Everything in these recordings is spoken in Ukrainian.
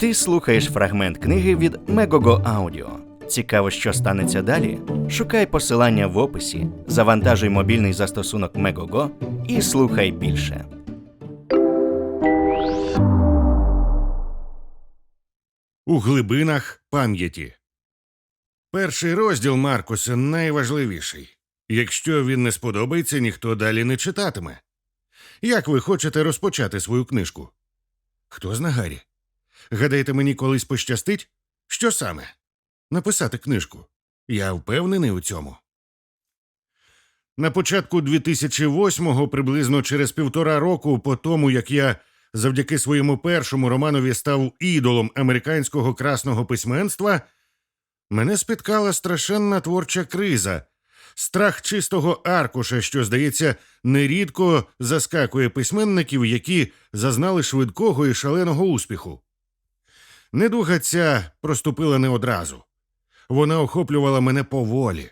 Ти слухаєш фрагмент книги від Megogo Audio. Цікаво, що станеться далі? Шукай посилання в описі, завантажуй мобільний застосунок Megogo і слухай більше. У глибинах пам'яті. Перший розділ Маркуса найважливіший. Якщо він не сподобається, ніхто далі не читатиме. Як ви хочете розпочати свою книжку? Хто зна Гаррі? Гадаєте, мені колись пощастить? Що саме? Написати книжку. Я впевнений у цьому. На початку 2008-го, приблизно через півтора року по тому, як я завдяки своєму першому романові став ідолом американського красного письменства, мене спіткала страшенна творча криза, страх чистого аркуша, що, здається, нерідко заскакує письменників, які зазнали швидкого і шаленого успіху. Недуга ця проступила не одразу. Вона охоплювала мене поволі.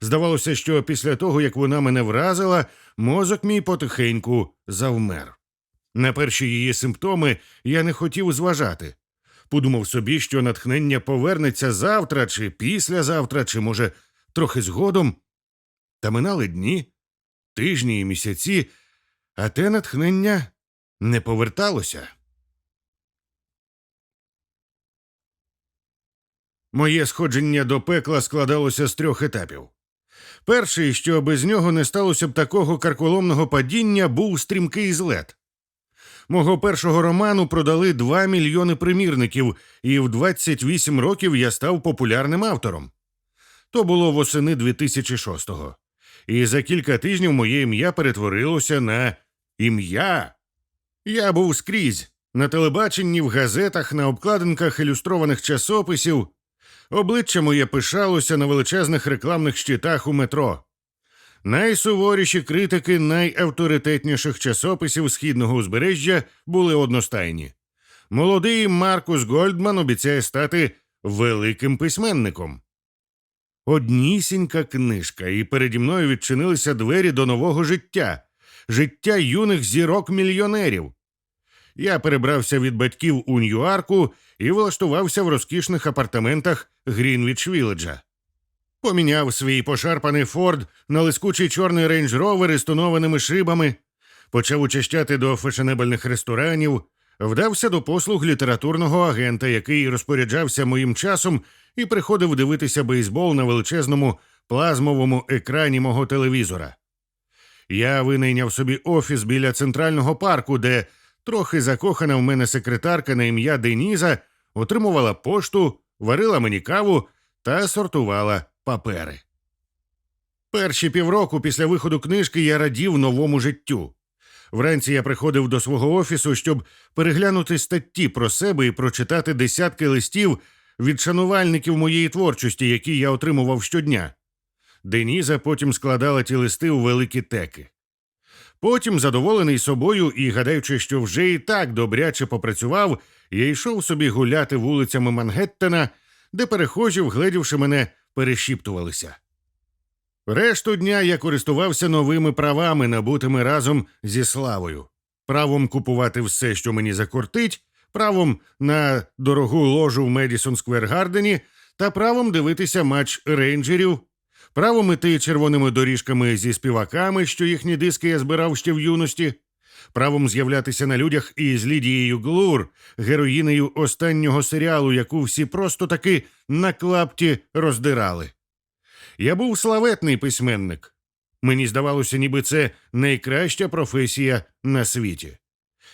Здавалося, що після того, як вона мене вразила, мозок мій потихеньку завмер. На перші її симптоми я не хотів зважати. Подумав собі, що натхнення повернеться завтра, чи післязавтра, чи, може, трохи згодом. Та минали дні, тижні і місяці, а те натхнення не поверталося. Моє сходження до пекла складалося з трьох етапів. Перший, що без нього не сталося б такого карколомного падіння, був стрімкий злет. Мого першого роману продали 2 мільйони примірників, і в 28 років я став популярним автором. То було восени 2006-го. І за кілька тижнів моє ім'я перетворилося на ім'я. Я був скрізь на телебаченні, в газетах, на обкладинках ілюстрованих часописів. Обличчя моє пишалося на величезних рекламних щитах у метро. Найсуворіші критики найавторитетніших часописів східного узбережжя були одностайні. Молодий Маркус Гольдман обіцяє стати великим письменником. Однісінька книжка, і переді мною відчинилися двері до нового життя, життя юних зірок мільйонерів. Я перебрався від батьків у Ньюарку і влаштувався в розкішних апартаментах Грінвіч Віледжа. Поміняв свій пошарпаний Форд на лискучий чорний рейндж ровер із тонованими шибами, почав учащати до фешенебельних ресторанів, вдався до послуг літературного агента, який розпоряджався моїм часом і приходив дивитися бейсбол на величезному плазмовому екрані мого телевізора. Я винайняв собі офіс біля центрального парку, де трохи закохана в мене секретарка на ім'я Деніза отримувала пошту, варила мені каву та сортувала папери. Перші півроку після виходу книжки я радів новому життю. Вранці я приходив до свого офісу, щоб переглянути статті про себе і прочитати десятки листів від шанувальників моєї творчості, які я отримував щодня. Деніза потім складала ті листи у великі теки. Потім, задоволений собою і гадаючи, що вже і так добряче попрацював, я йшов собі гуляти вулицями Мангеттена, де перехожі, вгледівши мене, перешіптувалися. Решту дня я користувався новими правами, набутими разом зі славою, правом купувати все, що мені закортить, правом на дорогу ложу в Медісон Сквер Гардені та правом дивитися матч рейнджерів, правом іти червоними доріжками зі співаками, що їхні диски я збирав ще в юності, правом з'являтися на людях із Лідією Глур, героїнею останнього серіалу, яку всі просто таки на клапті роздирали. Я був славетний письменник. Мені здавалося, ніби це найкраща професія на світі.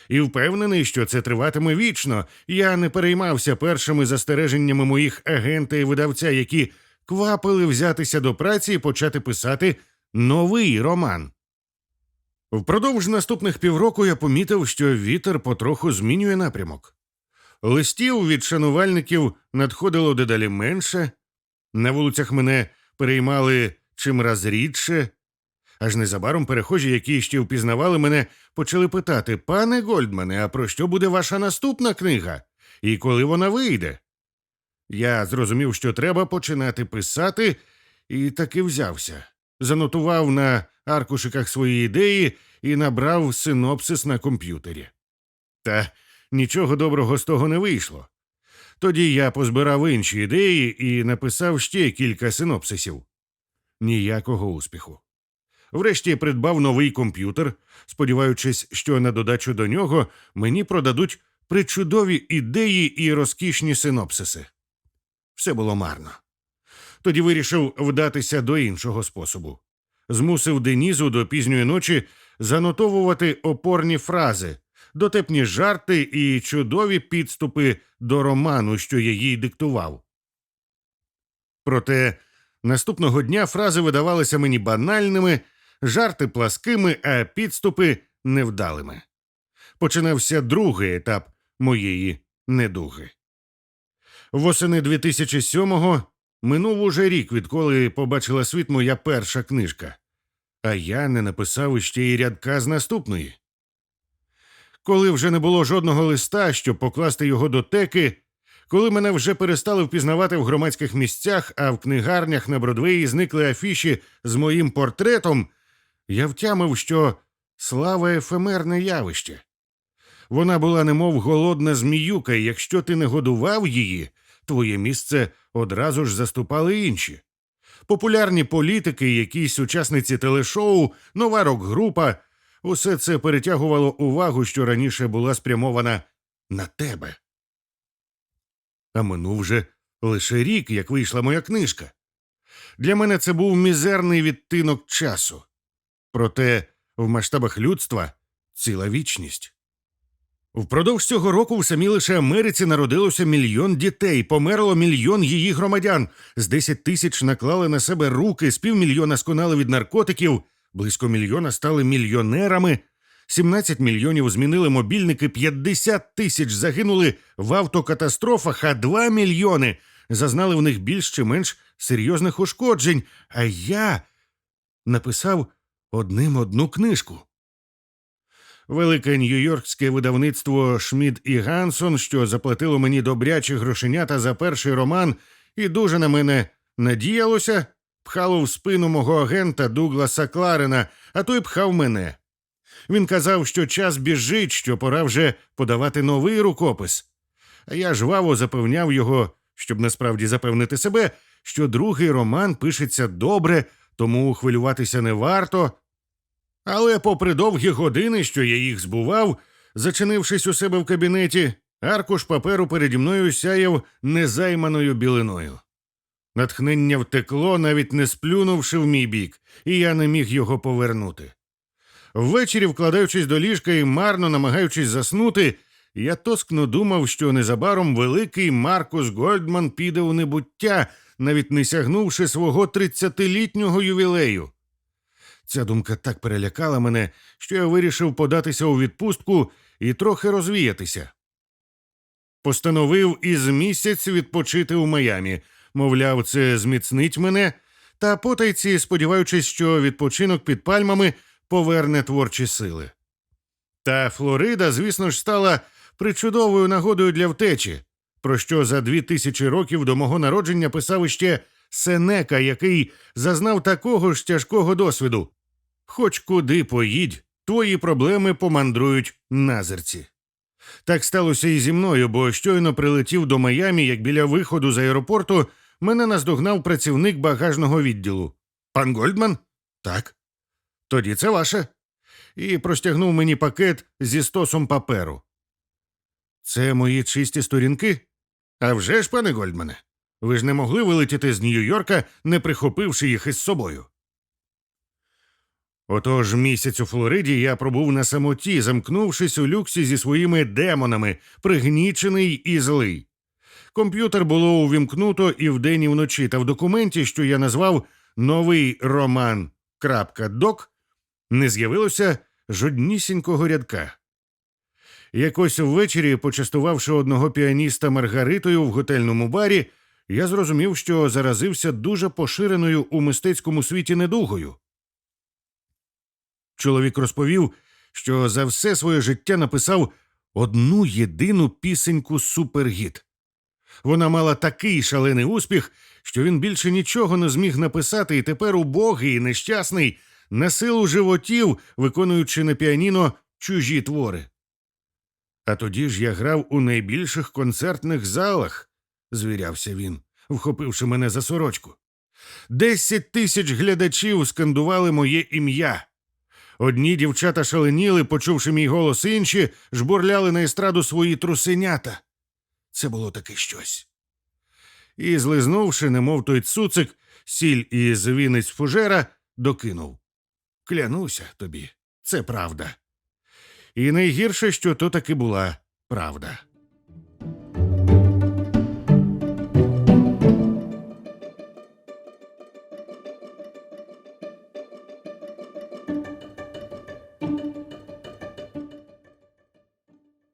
І впевнений, що це триватиме вічно. Я не переймався першими застереженнями моїх агента і видавця, які квапили взятися до праці і почати писати новий роман. Впродовж наступних півроку я помітив, що вітер потроху змінює напрямок. Листів від шанувальників надходило дедалі менше, на вулицях мене переймали чимраз рідше. Аж незабаром перехожі, які ще впізнавали мене, почали питати: Пане Гольдмане, а про що буде ваша наступна книга? І коли вона вийде? Я зрозумів, що треба починати писати, і таки взявся. Занотував на аркушиках свої ідеї і набрав синопсис на комп'ютері. Та нічого доброго з того не вийшло. Тоді я позбирав інші ідеї і написав ще кілька синопсисів. Ніякого успіху. Врешті придбав новий комп'ютер, сподіваючись, що на додачу до нього мені продадуть причудові ідеї і розкішні синопсиси. Все було марно. Тоді вирішив вдатися до іншого способу. Змусив Денізу до пізньої ночі занотовувати опорні фрази, дотепні жарти і чудові підступи до роману, що я їй диктував. Проте наступного дня фрази видавалися мені банальними, жарти пласкими, а підступи невдалими. Починався другий етап моєї недуги. Восени 2007-го минув уже рік, відколи побачила світ моя перша книжка, а я не написав іще й рядка з наступної. Коли вже не було жодного листа, щоб покласти його до теки, коли мене вже перестали впізнавати в громадських місцях, а в книгарнях на Бродвеї зникли афіші з моїм портретом, я втямив, що слава ефемерне явище. Вона була немов голодна зміюка, і якщо ти не годував її, твоє місце одразу ж заступали інші. Популярні політики, якісь учасниці телешоу, нова рок-група усе це перетягувало увагу, що раніше була спрямована на тебе. А минув вже лише рік, як вийшла моя книжка. Для мене це був мізерний відтинок часу. Проте в масштабах людства ціла вічність. Впродовж цього року в самій лише Америці народилося мільйон дітей, померло мільйон її громадян, з 10 тисяч наклали на себе руки, з півмільйона сконали від наркотиків, близько мільйона стали мільйонерами, 17 мільйонів змінили мобільники, 50 тисяч загинули в автокатастрофах, а 2 мільйони зазнали в них більш чи менш серйозних ушкоджень. А я написав одним одну книжку. Велике нью-йоркське видавництво Шмід і Гансон, що заплатило мені добрячі грошенята за перший роман і дуже на мене надіялося, пхало в спину мого агента Дугласа Кларена, а той пхав мене. Він казав, що час біжить, що пора вже подавати новий рукопис. А я жваво запевняв його, щоб насправді запевнити себе, що другий роман пишеться добре, тому хвилюватися не варто. Але, попри довгі години, що я їх збував, зачинившись у себе в кабінеті, аркуш паперу переді мною сяяв незайманою білиною. Натхнення втекло, навіть не сплюнувши в мій бік, і я не міг його повернути. Ввечері, вкладаючись до ліжка і марно намагаючись заснути, я тоскно думав, що незабаром великий Маркус Гольдман піде у небуття, навіть не сягнувши свого тридцятилітнього ювілею. Ця думка так перелякала мене, що я вирішив податися у відпустку і трохи розвіятися. Постановив із місяць відпочити у Майамі, мовляв, це зміцнить мене, та потайці, сподіваючись, що відпочинок під пальмами поверне творчі сили. Та Флорида, звісно ж, стала причудовою нагодою для втечі, про що за дві тисячі років до мого народження писав іще Сенека, який зазнав такого ж тяжкого досвіду. Хоч куди поїдь, твої проблеми помандрують назирці. Так сталося і зі мною, бо щойно прилетів до Майамі, як біля виходу з аеропорту, мене наздогнав працівник багажного відділу. Пан Гольдман? Так. Тоді це ваше. І простягнув мені пакет зі стосом паперу. Це мої чисті сторінки? А вже ж, пане Гольдмане, ви ж не могли вилетіти з Нью-Йорка, не прихопивши їх із собою. Отож місяць у Флориді я пробув на самоті, замкнувшись у люксі зі своїми демонами, пригнічений і злий. Комп'ютер було увімкнуто і вдень, і вночі, та в документі, що я назвав Новий роман. крапка док, не з'явилося жоднісінького рядка. Якось ввечері, почастувавши одного піаніста Маргаритою в готельному барі, я зрозумів, що заразився дуже поширеною у мистецькому світі недугою. Чоловік розповів, що за все своє життя написав одну єдину пісеньку супергіт. Вона мала такий шалений успіх, що він більше нічого не зміг написати, і тепер убогий і нещасний на силу животів, виконуючи на піаніно чужі твори. А тоді ж я грав у найбільших концертних залах, звірявся він, вхопивши мене за сорочку. Десять тисяч глядачів скандували моє ім'я. Одні дівчата шаленіли, почувши мій голос, інші жбурляли на естраду свої трусенята. Це було таке щось. І, злизнувши, немов той цуцик, сіль із вінець фужера, докинув. Клянуся тобі, це правда. І найгірше, що то таки була правда.